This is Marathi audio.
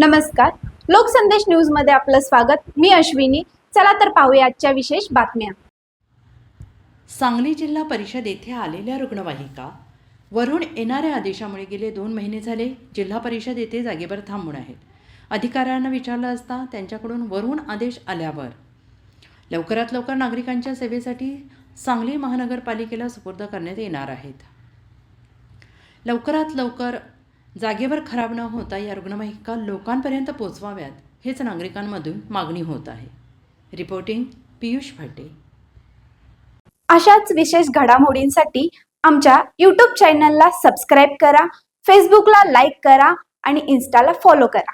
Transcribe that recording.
नमस्कार. लोकसंदेश न्यूजमध्ये आपलं स्वागत. मी अश्विनी. चला तर पाहूया आजच्या विशेष बातम्या. सांगली जिल्हा परिषद येथे आलेल्या रुग्णवाहिका. वरून येणाऱ्या आदेशामुळे गेले दोन महिने झाले जिल्हा परिषद येथे जागेवर थांबून आहेत अधिकाऱ्यांना विचारलं असता त्यांच्याकडून वरून आदेश आल्यावर. लवकरात लवकर नागरिकांच्या सेवेसाठी सांगली महानगरपालिकेला सुपूर्द करण्यात येणार आहेत. लवकरात लवकर जागेवर खराब न होता या रुग्णवाहिका लोकांपर्यंत पोचवाव्यात हेच नागरिकांमधून मागणी होत आहे. रिपोर्टिंग पियुष भाटे. अशाच विशेष घडामोडींसाठी आमच्या यूट्यूब चॅनलला सबस्क्राईब करा फेसबुकला लाईक करा आणि इन्स्टाला फॉलो करा.